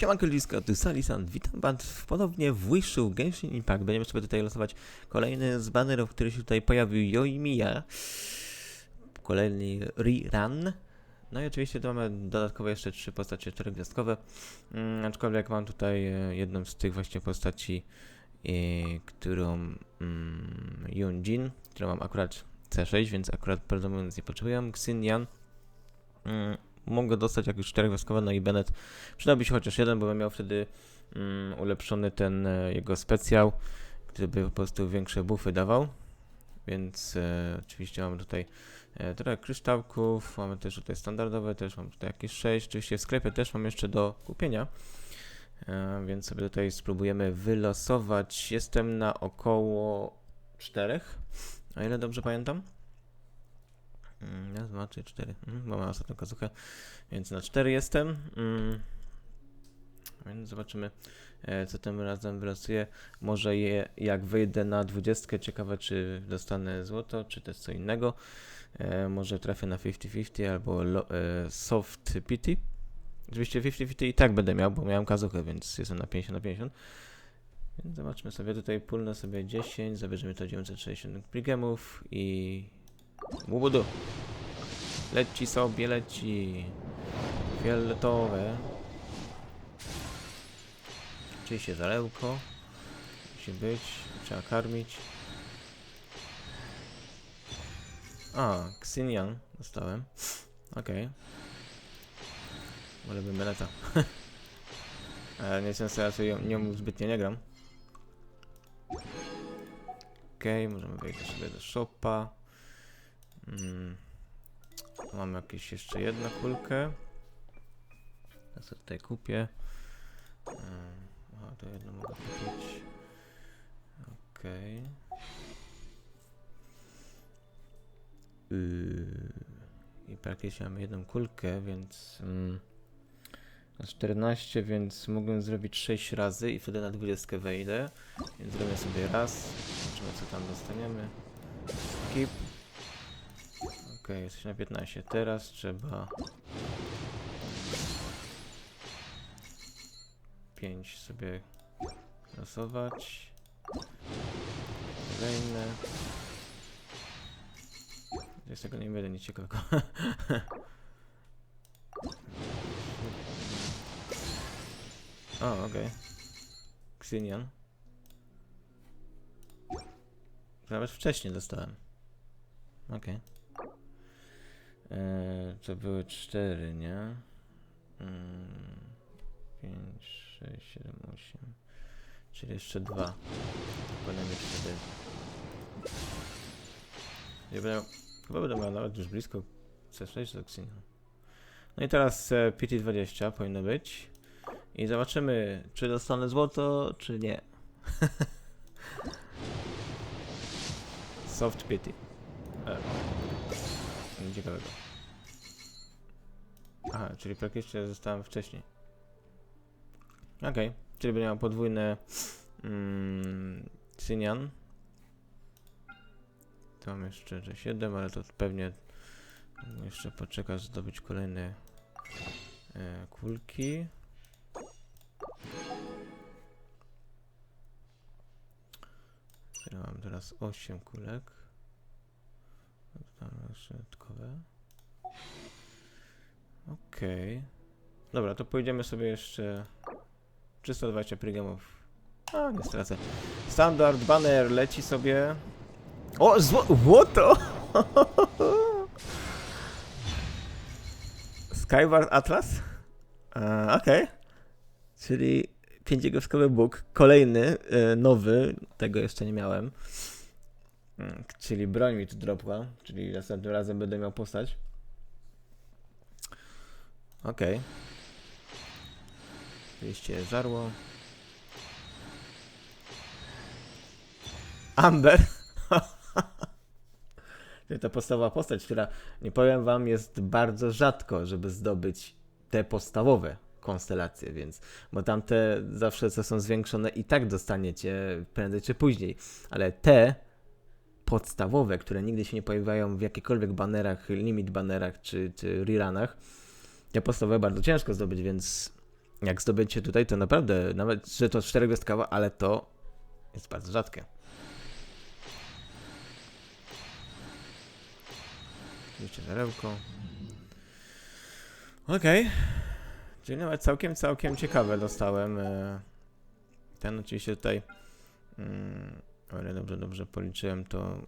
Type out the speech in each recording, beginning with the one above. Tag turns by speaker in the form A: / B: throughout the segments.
A: Siemanko Lisko, tu Salisan, witam was ponownie w Wishu Genshin Impact. Będziemy sobie tutaj losować kolejny z banerów, który się tutaj pojawił, Yoimiya. Kolejny rerun. No i oczywiście tu mamy dodatkowe jeszcze trzy postacie czterogwiazdkowe. Mm, aczkolwiek mam tutaj e, jedną z tych właśnie postaci, e, którą mm, Yunjin, którą mam akurat C6, więc akurat mówiąc nie potrzebuję. Xinyan. Mm, mogę dostać jak już czterogwiazdkowe, no i Bennett przydałby się chociaż jeden, bo bym miał wtedy mm, ulepszony ten e, jego specjał, który by po prostu większe buffy dawał. Więc e, oczywiście mamy tutaj e, trochę kryształków, mamy też tutaj standardowe, też mam tutaj jakieś 6. Oczywiście w sklepie też mam jeszcze do kupienia. E, więc sobie tutaj spróbujemy wylosować. Jestem na około 4, o ile dobrze pamiętam. Mm, Raz, dwa, trzy, cztery. Mhm, bo mam ostatnią kazuchę, więc na cztery jestem. Mm. Więc zobaczymy, e, co tym razem wylosuję. Może je, jak wyjdę na dwudziestkę, ciekawe czy dostanę złoto, czy też co innego. E, może trafię na 50-50 albo e, soft pity. Oczywiście 50-50 i tak będę miał, bo miałem kazuchę, więc jestem na 50 na 50. Więc zobaczmy sobie tutaj, pulnę sobie 10, zabierzemy to 960 pligemów i Łubudu. Leci sobie, leci. Fioletowe. Oczywiście zalełko. Musi być. Trzeba karmić. A, Xinian dostałem. Okej. Okay. Wolałbym Beneta. Ale nie sens, ja sobie nią zbytnio nie gram. Okej, okay, możemy wejść sobie do shopa. Mm. Mam jakieś jeszcze jedną kulkę. Ja sobie tutaj kupię. Mm. Aha, to jedno mogę kupić. Okej. Okay. Yy. I praktycznie mamy jedną kulkę, więc... Mm, na 14, więc mogłem zrobić 6 razy i wtedy na 20 wejdę. Więc zrobię sobie raz. Zobaczymy co tam dostaniemy. Skip. Jesteś na 15. Teraz trzeba 5 sobie losować. Kolejne. Z tego nie będę nic ciekawego. o, okej. Okay. Xinian. Nawet wcześniej dostałem. Okej. Okay. Eee, to były cztery, nie? Mm, 5, 6, 7, 8. Czyli jeszcze dwa. Mieć wtedy. Ja będę, chyba będę miał nawet już blisko C6 do Xenia. No i teraz e, PT20 powinno być. I zobaczymy, czy dostanę złoto, czy nie. Soft PT. E, nic ciekawego. Aha, czyli praktycznie zostałem wcześniej. Okej, okay. czyli będę miał podwójne mm, Cynian. Mam jeszcze że 7, ale to pewnie jeszcze poczeka zdobyć kolejne e, kulki. Ja mam teraz 8 kulek. Jeszcze dodatkowe. Okej. Okay. Dobra, to pójdziemy sobie jeszcze 320 prygamów. A, nie stracę. Standard banner leci sobie. O, zło... Złoto! Skyward Atlas? E, Okej. Okay. Czyli pięciogłoskowy Bóg. Kolejny, e, nowy. Tego jeszcze nie miałem. Mm, czyli broń mi tu dropła. Czyli następnym razem będę miał postać. Okej. Okay. Oczywiście żarło. Amber. to podstawowa postać, która, nie powiem wam, jest bardzo rzadko, żeby zdobyć te podstawowe konstelacje, więc, bo tamte zawsze co są zwiększone i tak dostaniecie prędzej czy później, ale te podstawowe, które nigdy się nie pojawiają w jakichkolwiek banerach, limit banerach czy, czy rerunach, te podstawowe bardzo ciężko zdobyć, więc jak zdobycie tutaj, to naprawdę, nawet, że to czterogwiazdkowo, ale to jest bardzo rzadkie. Oczywiście żarełko. Okej. Czyli nawet całkiem, całkiem ciekawe dostałem. e, Ten oczywiście tutaj. mm, O ile dobrze, dobrze policzyłem, to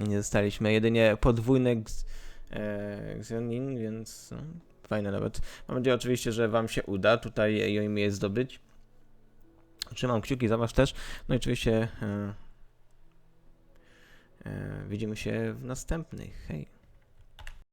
A: nie dostaliśmy jedynie podwójny X- e, Xionin, więc no, fajne nawet. Mam nadzieję oczywiście, że Wam się uda tutaj Joimię zdobyć. Trzymam kciuki za Was też. No i oczywiście e, e, widzimy się w następnych. Hej.